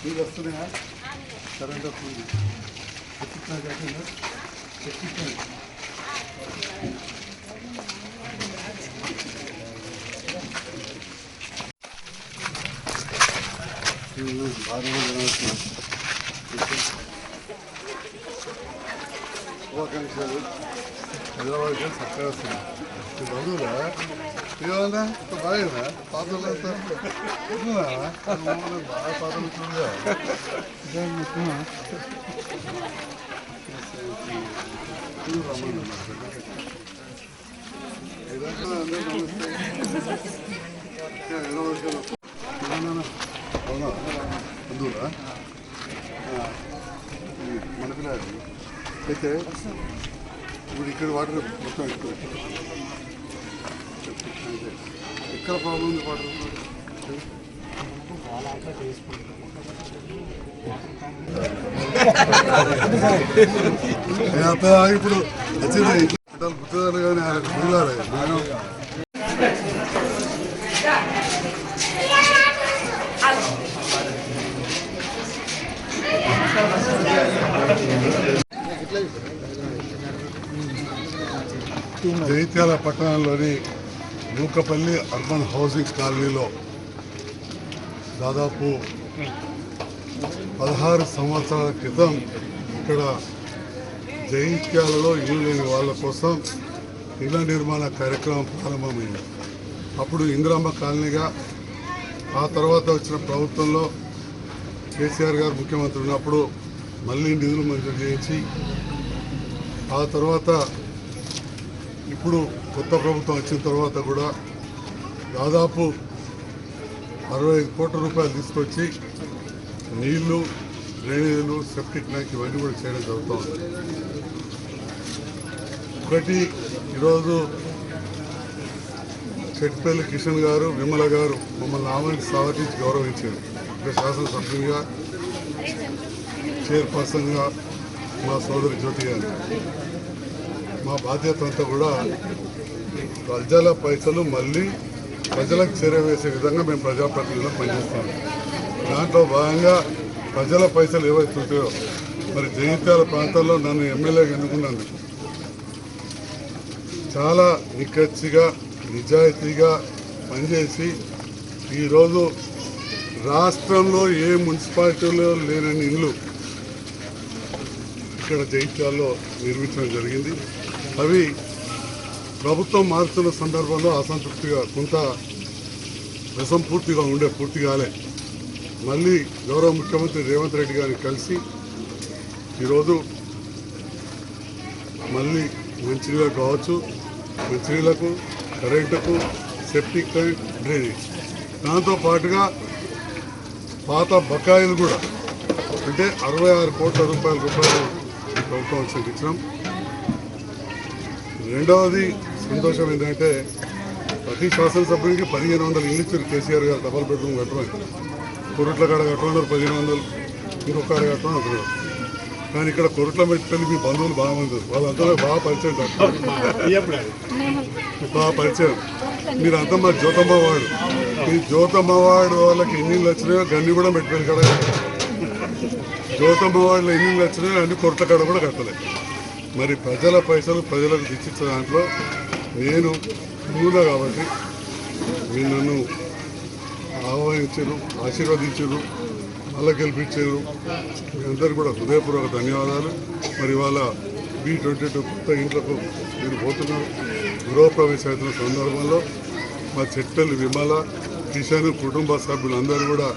నీళ్ళు వస్తున్నాయా కరెంట్ వస్తుంది ఎక్కిస్తున్నా కాకుండా ఎక్కిస్తున్నా బాగా జరుగుతున్నాం శుభాకాంక్షలు హైదరాబాద్ చక్కగా వస్తుంది నీ బంధువులా ఏమన్నా బాగా పాత్రలు బాగా పాత్రలు చూడగా అవునా బంధువులా మన పిల్లలు అయితే ఇప్పుడు ఇక్కడ వాటర్ మొత్తం ఎక్కువ ఎక్కడ ప్రాబ్లం ఉంది వాటర్ ఇప్పుడు. వచ్చింది గుట్టలు గుర్తుదారు కానీ ఆయన గుడిలాలి నేను జైత్యాల పట్టణంలోని నూకపల్లి అర్బన్ హౌసింగ్ కాలనీలో దాదాపు పదహారు సంవత్సరాల క్రితం ఇక్కడ జైత్యాలలో ఇల్లు లేని వాళ్ళ కోసం ఇళ్ళ నిర్మాణ కార్యక్రమం ప్రారంభమైంది. అప్పుడు ఇందిరమ్మ కాలనీగా ఆ తర్వాత వచ్చిన ప్రభుత్వంలో కేసీఆర్ గారు ముఖ్యమంత్రి ఉన్నప్పుడు మళ్ళీ నిధులు మంజూరు చేయించి ఆ తర్వాత ఇప్పుడు కొత్త ప్రభుత్వం వచ్చిన తర్వాత కూడా దాదాపు అరవై ఐదు కోట్ల రూపాయలు తీసుకొచ్చి నీళ్ళు డ్రైనేజీలు సెప్టిక్ ట్యాంక్ ఇవన్నీ కూడా చేయడం జరుగుతుంది ఒకటి ఈరోజు చెట్పల్లి కిషన్ గారు విమల గారు మమ్మల్ని ఆమెను సావటించి గౌరవించారు. ఇక్కడ శాసనసభ్యులుగా చైర్పర్సన్గా మా సోదరి జ్యోతి గారు. మా బాధ్యత అంతా కూడా ప్రజల పైసలు మళ్ళీ ప్రజలకు చేరవేసే విధంగా మేము ప్రజాప్రతినిధులు పనిచేస్తాం. దాంట్లో భాగంగా ప్రజల పైసలు ఏవైతే ఉంటాయో మరి జగిత్యాల ప్రాంతాల్లో నన్ను ఎమ్మెల్యేగా ఎన్నుకున్నాను. చాలా నిక్కచ్చిగా నిజాయితీగా పనిచేసి ఈరోజు రాష్ట్రంలో ఏ మున్సిపాలిటీలో లేనని ఇల్లు ఇక్కడ జైత్యాల్లో నిర్మించడం జరిగింది. అవి ప్రభుత్వం మారుతున్న సందర్భంలో అసంతృప్తిగా కొంత అసంపూర్తిగా ఉండే పూర్తి కాలే మళ్ళీ గౌరవ ముఖ్యమంత్రి రేవంత్ రెడ్డి గారిని కలిసి ఈరోజు మళ్ళీ మంచినీళ్ళకు కావచ్చు మంచినీళ్ళకు కరెంటుకు సెప్టిక్ ట్యాంక్ డ్రైనేజ్. దాంతో పాటుగా పాత బకాయిలు కూడా అంటే అరవై ఆరు కోట్ల రూపాయల రూపాయలు ప్రభుత్వం వచ్చి రెండవది సంతోషం ఏంటంటే ప్రతి శాసనసభ్యునికి పదిహేను వందలు ఇల్లు ఇచ్చారు కేసీఆర్ గారు డబల్ బెడ్రూమ్ కట్టమని. కొరుట్ల కాడ కట్టమన్నారు పదిహేను వందలు. ఇంకొక కాడ కట్టమని అంటున్నారు కానీ ఇక్కడ కొరుట్ల మెట్టుకెళ్ళి మీ బంధువులు బాగా మంది ఉన్నారు. వాళ్ళంతా బాగా పరిచయం బాగా పరిచయం. మీరంతా మా జ్యోతమ్మ వాడు. ఈ జ్యోతమ్మ వాడు వాళ్ళకి ఎన్ని వచ్చినాయో గన్ని కూడా పెట్టుకొని కడ జ్యోతమ్మ వాళ్ళు ఎన్ని వచ్చినాయో అన్ని కొరట్ల కాడ కూడా కట్టలేదు. మరి ప్రజల పైసలు ప్రజలకు తెచ్చిచ్చే దాంట్లో నేను పూల కాబట్టి మీరు నన్ను ఆహ్వానించారు ఆశీర్వదించారు మళ్ళా గెలిపించారు. మీ అందరికీ కూడా హృదయపూర్వక ధన్యవాదాలు. మరి ఇవాళ బి ట్వంటీ టూ కొత్త ఇంట్లకు మీరు పోతున్నారు గృహప్రవేశం అవుతున్న సందర్భంలో మా చెట్టెలు విమల కిషన్ కుటుంబ సభ్యులందరూ కూడా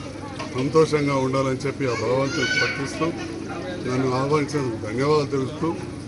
సంతోషంగా ఉండాలని చెప్పి ఆ భగవంతుని ప్రకటిస్తూ నన్ను ఆహ్వానించినందుకు ధన్యవాదాలు తెలుపుతూ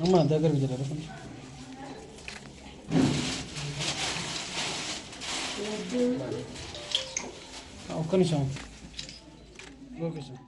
అమ్మ దగ్గరికి జరగదు కొంచెం ఒక్క నిమిషం ఓకే సార్